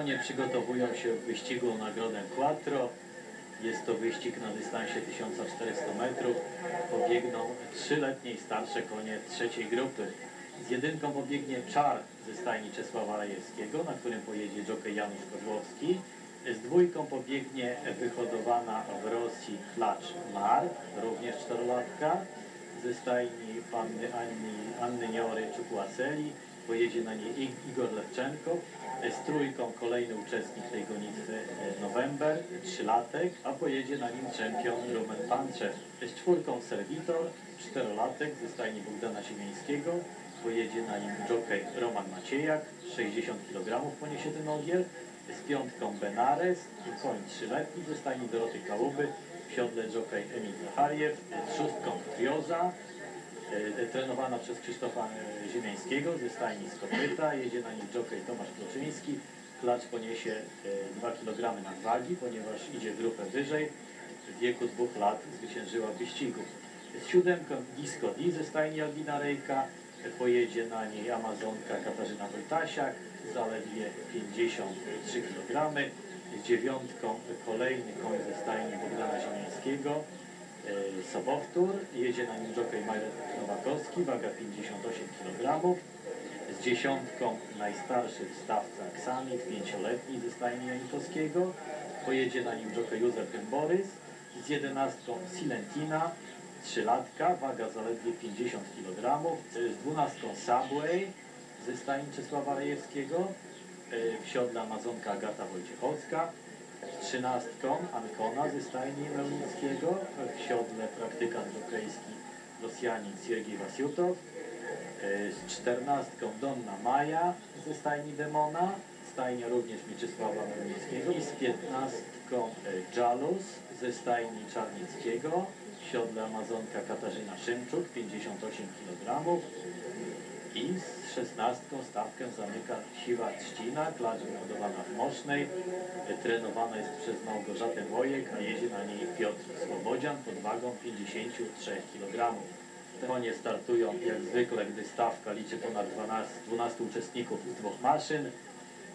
Konie przygotowują się w wyścigu o nagrodę Quattro. Jest to wyścig na dystansie 1400 metrów. Pobiegną trzyletnie i starsze konie trzeciej grupy. Z jedynką pobiegnie Czar ze stajni Czesława Rajewskiego, na którym pojedzie jockey Janusz Kozłowski. Z dwójką pobiegnie wyhodowana w Rosji Klacz Mar, również czterolatka. Ze stajni panny Anny, Anny Niory. Pojedzie na niej Ig- Igor Lewczenko. Z trójką kolejny uczestnik tej gonitwy e, November, trzylatek, a pojedzie na nim czempion Roman Panczew. Z czwórką Servitor, czterolatek ze stajni Bogdana Siemińskiego. Pojedzie na nim jockey Roman Maciejak, 60 kg poniesie ten ogier. Z piątką Benares, koń trzyletni ze stajni Doroty Kałuby. W siodle jockey Emil Zachariew. Z szóstką Trioza, trenowana przez Krzysztofa e, Ziemiańskiego ze stajni Skopyta. Jedzie na nim jockey Tomasz Kloczyński. Klacz poniesie e, 2 kg nadwagi, ponieważ idzie grupę wyżej. W wieku dwóch lat zwyciężyła wyścigu. Z siódemką Disco D ze stajni Albina Rejka. E, Pojedzie na niej Amazonka Katarzyna Wojtasiak, zaledwie 53 kg. Z dziewiątką kolejny koń ze stajni Bogdana Ziemiańskiego. E, Sobowtór, jedzie na nim jockey Majek Nowakowski, waga 58 kg. Z dziesiątką najstarszy wstawca Aksamit, pięcioletni ze stajni Janikowskiego. Pojedzie na nim jockey Józef Gęborys. Z jedenastką Silentina, trzylatka, waga zaledwie 50 kg. Z dwunastką Subway ze stajni Czesława Rejewskiego. E, W siodle Amazonka Agata Wojciechowska. Trzynastką Ankona ze stajni Mełnickiego. W siodle praktykant żokrejski Rosjanin Siergiej Wasiutow. E, Z czternastką Donna Maja ze stajni Demona. Stajnia również Mieczysława Mełnickiego. I z piętnastką e, Jalus ze stajni Czarnickiego. W siodle Amazonka Katarzyna Szymczuk, 58 kg. I z szesnastką stawkę zamyka Siwa Trzcina, klacz wyhodowana w Mosznej. Trenowana jest przez Małgorzatę Wojek, a jedzie na niej Piotr Słobodzian pod wagą 53 kg. Konie startują jak zwykle, gdy stawka liczy ponad 12, 12 uczestników z dwóch maszyn.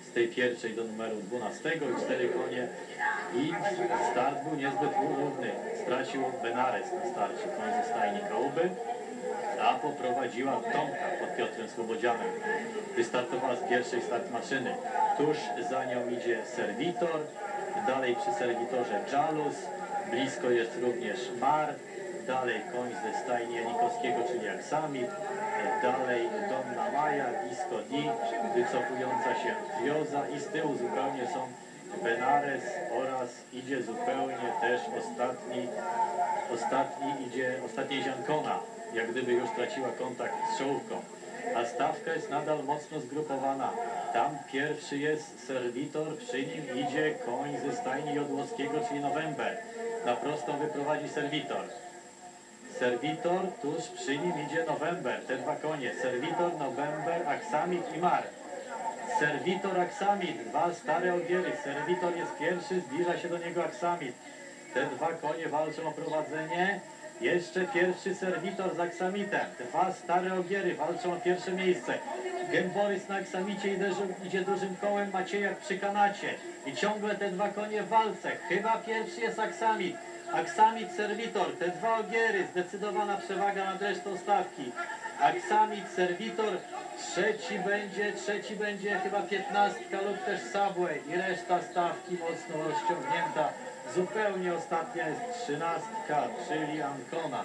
Z tej pierwszej do numeru 12 i cztery konie. I start był niezbyt równy. Stracił Benares na starcie, koń ze stajni Kałuby a poprowadziła Tomka pod Piotrem Słobodzianem. Wystartowała z pierwszej start maszyny. Tuż za nią idzie Servitor, dalej przy Servitorze Jalus, blisko jest również Mar, dalej koń ze stajni Janikowskiego, czyli Aksamit, dalej Donna Maja, Disco D, wycofująca się Trioza i z tyłu zupełnie są Benares oraz idzie zupełnie też ostatni Ostatni idzie, ostatni idzie Ancona, jak gdyby już traciła kontakt z czołówką. A stawka jest nadal mocno zgrupowana. Tam pierwszy jest Servitor, przy nim idzie koń ze stajni Jodłowskiego, czyli November. Na prostą wyprowadzi Servitor. Servitor, tuż przy nim idzie November, te dwa konie. Servitor, November, Aksamit i Mar. Servitor Aksamit, dwa stare ogiery. Servitor jest pierwszy, zbliża się do niego Aksamit. Te dwa konie walczą o prowadzenie. Jeszcze pierwszy serwitor z aksamitem. Dwa stare ogiery walczą o pierwsze miejsce. Gęborys na aksamicie idzie, idzie dużym kołem, Maciejak przy kanacie. I ciągle te dwa konie w walce. Chyba pierwszy jest aksamit. Aksamit, serwitor, te dwa ogiery, zdecydowana przewaga nad resztą stawki. Aksamit, serwitor, trzeci będzie, trzeci będzie chyba piętnastka lub też Subway i reszta stawki mocno rozciągnięta. Zupełnie ostatnia jest trzynastka, czyli Ancona.